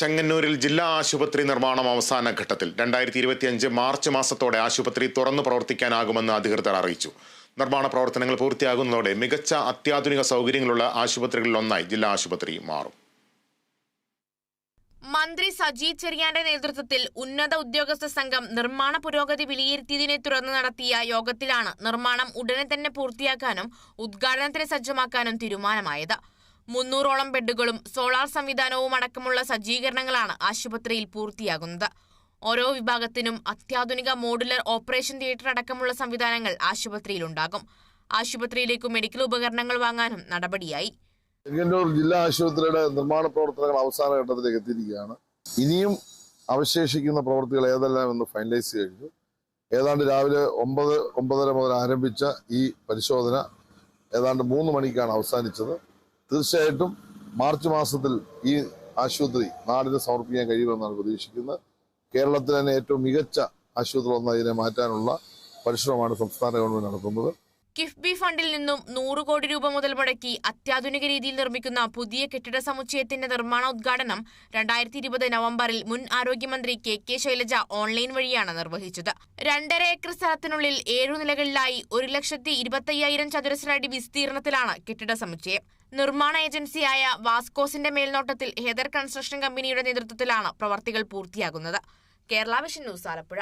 ചെങ്ങന്നൂരിൽ ജില്ലാ ആശുപത്രി നിർമ്മാണം അവസാന ഘട്ടത്തിൽ. രണ്ടായിരത്തി ഇരുപത്തിയഞ്ച് മാർച്ച് മാസത്തോടെ ആശുപത്രി തുറന്നു പ്രവർത്തിക്കാനാകുമെന്ന് അധികൃതർ അറിയിച്ചു. നിർമ്മാണ പ്രവർത്തനങ്ങൾ പൂർത്തിയാകുന്നതോടെ മികച്ച അത്യാധുനിക സൗകര്യങ്ങളുള്ള ആശുപത്രികളിൽ ഒന്നായി ജില്ലാ ആശുപത്രി മാറും. മന്ത്രി സജി ചെറിയാന്റെ നേതൃത്വത്തിൽ ഉന്നത ഉദ്യോഗസ്ഥ സംഘം നിർമ്മാണ പുരോഗതി വിലയിരുത്തിയതിനെ തുടർന്ന് നടത്തിയ യോഗത്തിലാണ് നിർമ്മാണം ഉടനെ തന്നെ പൂർത്തിയാക്കാനും ഉദ്ഘാടനത്തിന് സജ്ജമാക്കാനും തീരുമാനമായത്. മുന്നൂറോളം ബെഡുകളും സോളാർ സംവിധാനവും അടക്കമുള്ള സജ്ജീകരണങ്ങളാണ് ആശുപത്രിയിൽ പൂർത്തിയാകുന്നത്. ഓരോ വിഭാഗത്തിനും അത്യാധുനിക മോഡുലർ ഓപ്പറേഷൻ തിയേറ്റർ അടക്കമുള്ള സംവിധാനങ്ങൾ ആശുപത്രിയിലുണ്ടാകും. ആശുപത്രിയിലേക്ക് മെഡിക്കൽ ഉപകരണങ്ങൾ വാങ്ങാനും നടപടിയായി. ചെങ്ങന്നൂർ ജില്ലാ ആശുപത്രിയുടെ നിർമ്മാണ പ്രവർത്തനങ്ങൾ അവസാന ഘട്ടത്തിലേക്ക് എത്തിയിരിക്കുകയാണ്. ഇനിയും അവശേഷിക്കുന്ന പ്രവൃത്തികൾ ഏതെല്ലാം എന്ന് ഫൈനലൈസ് കഴിഞ്ഞു ഏതാണ്ട് രാവിലെ ഒമ്പത് ഒമ്പതര മുതൽ ആരംഭിച്ച ഈ പരിശോധന ഏതാണ്ട് മൂന്ന് മണിക്കാണ് അവസാനിച്ചത്. തീർച്ചയായിട്ടും മാർച്ച് മാസത്തിൽ ഈ ആശുപത്രി നാടിന് സമർപ്പിക്കാൻ കഴിയുമെന്നാണ് പ്രതീക്ഷിക്കുന്നത്. കേരളത്തിൽ തന്നെ ഏറ്റവും മികച്ച ആശുപത്രി ഒന്നായി ഇതിനെ മാറ്റാനുള്ള പരിശ്രമമാണ് സംസ്ഥാന ഗവൺമെന്റ് നടത്തുന്നത്. കിഫ്ബി ഫണ്ടിൽ നിന്നും നൂറ് കോടി രൂപ മുതൽ മുടക്കി അത്യാധുനിക രീതിയിൽ നിർമ്മിക്കുന്ന പുതിയ കെട്ടിട സമുച്ചയത്തിന്റെ നിർമ്മാണ ഉദ്ഘാടനം രണ്ടായിരത്തി ഇരുപത് നവംബറിൽ മുൻ ആരോഗ്യമന്ത്രി കെ കെ ശൈലജ ഓൺലൈൻ വഴിയാണ് നിർവഹിച്ചത്. രണ്ടര ഏക്കർ സ്ഥലത്തിനുള്ളിൽ ഏഴു നിലകളിലായി ഒരു ലക്ഷത്തി ഇരുപത്തയ്യായിരം ചതുരശ്ര അടി വിസ്തീർണത്തിലാണ് കെട്ടിട സമുച്ചയം. നിർമ്മാണ ഏജൻസിയായ വാസ്കോസിന്റെ മേൽനോട്ടത്തിൽ ഹെദർ കൺസ്ട്രക്ഷൻ കമ്പനിയുടെ നേതൃത്വത്തിലാണ് പ്രവർത്തികൾ പൂർത്തിയാകുന്നത്. Kerala vision news Alappuzha.